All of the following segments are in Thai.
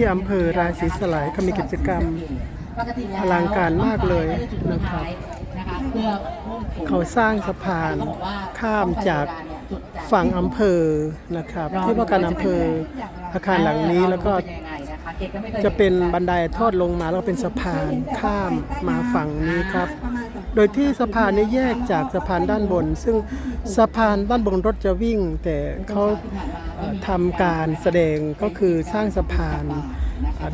ที่อำเภอราศีสลายเขามีกิจกรรมอลังการมากเลยนะครับ เขาสร้างสะพานข้ามจากฝั่งอำเภอนะครับ ที่ว่าการอำเภออาคารหลังนี้แล้วก็จะเป็นบันไดทอดลงมาแล้วเป็นสะพานข้ามมาฝั่งนี้ครับ โดยที่สะพานนี้แยกจากสะพานด้านบน ซึ่งสะพานด้านบนรถจะวิ่ง แต่เขาทำการแสดงก็คือสร้างสะพาน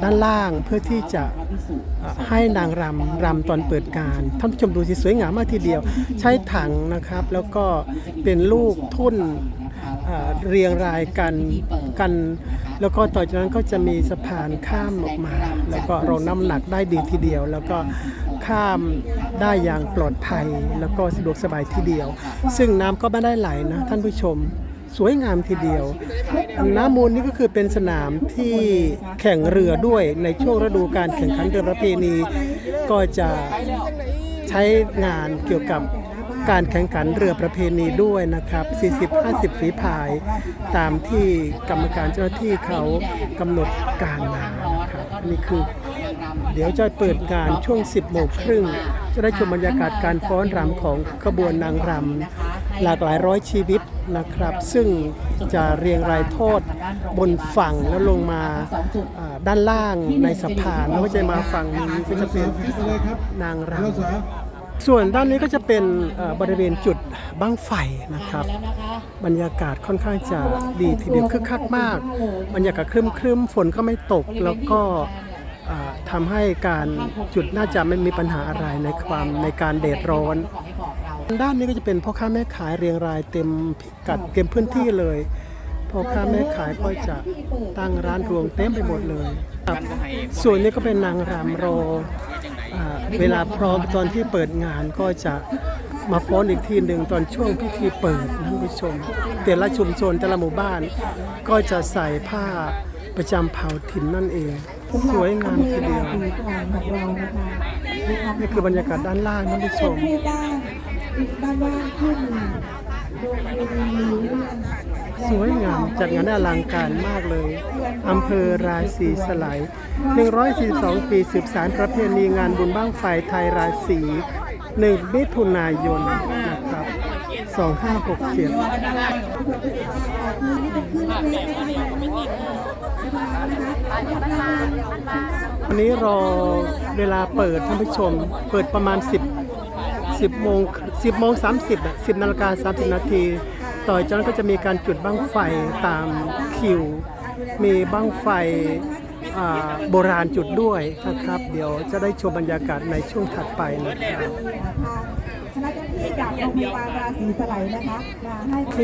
ด้านล่างเพื่อที่จะให้นางรำรำตอนเปิดงานท่านผู้ชมดูสิสวยงามมากทีเดียว ใช้ถังนะครับ แล้วก็เป็นลูกทุ่น เรียงรายกันกัน แล้วก็ต่อจากนั้นก็จะมีสะพานข้ามออกมา แล้วก็เราน้ำหนักได้ดีทีเดียว แล้วก็ข้ามได้อย่างปลอดภัย แล้วก็สะดวกสบายทีเดียว ซึ่งน้ำก็ไม่ได้ไหลนะท่านผู้ชมสวยงามทีเดียวน้ำมูลนี่ก็คือเป็นสนามที่แข่งเรือด้วยในช่วงฤดูการแข่งขันเรือประเพณี ก็จะใช้งานเกี่ยวกับ การแข่งขันเรือประเพณีด้วยนะครับ 40-50 ฝีพาย ตามที่กรรมการเจ้าหน้าที่เขากำหนดการมานะครับนี่คือ เดี๋ยวจะเปิดงานช่วง 10โมงครึ่งจะได้ชมบรรยากาศการฟ้อนรำของขบวนนางรำหลากหลายร้อยชีวิตนะครับ ซึ่งจะเรียงรายโทษบนฝั่งแล้วลงมาอ่าด้านล่างในสะพานแล้วก็จะมาฝั่งนี้ก็จะเป็นนางรำ ส่วนด้านนี้ก็จะเป็นบริเวณจุดบั้งไฟนะครับ บรรยากาศค่อนข้างจะดีทีเดียวคึกคักมาก บรรยากาศครึมครึมๆฝนก็ไม่ตกแล้วก็อ่าทำให้การจุดน่าจะไม่มีปัญหาอะไรในความในการเดดร้อน ด้านนี้ก็จะเป็นพ่อค้าแม่ขายเรียงรายเต็มพิกัดเต็มพื้นที่เลยพ่อค้าแม่ขายก็จะตั้งร้านรวงเต็มไปหมดเลย ส่วนนี้ก็เป็นนางรำร เวลาพร้อมตอนที่เปิดงานก็จะมาฟ้อนอีกทีหนึ่งตอนช่วงพิธีเปิดนะท่านผู้ชม แต่ละชุมชนแต่ละหมู่บ้าน ก็จะใส่ผ้าประจำเผ่าถิ่นนั่นเอง สวยงามทีเดียวนี่คือบรรยากาศด้านล่างท่านผู้ชมด้านล่างขึ้นดวงบุรีเรื่อง ส วยงาม จัดงานอลังการมากเลย อำเภอราศีสไลย142 ปีสืบสารประเพณีงานบุญบ้างไฟไทยราศี1มิถุนายนนะครับ 2567วันนี้รอเวลาเปิดท่านผู้ชม เปิดประมาณ 10 10โมง10โมง30อะ10นาฬิกา30 นาที ต่อจากนั้นก็จะมีการจุดบั้งไฟตามคิว มีบั้งไฟโบราณจุดด้วยนะครับ เดี๋ยวจะได้ชมบรรยากาศในช่วงถัดไปนะครับคณะเจ้าหน้าที่จากโรงพยาบาลราศีสไลนะคะมาให้โอเค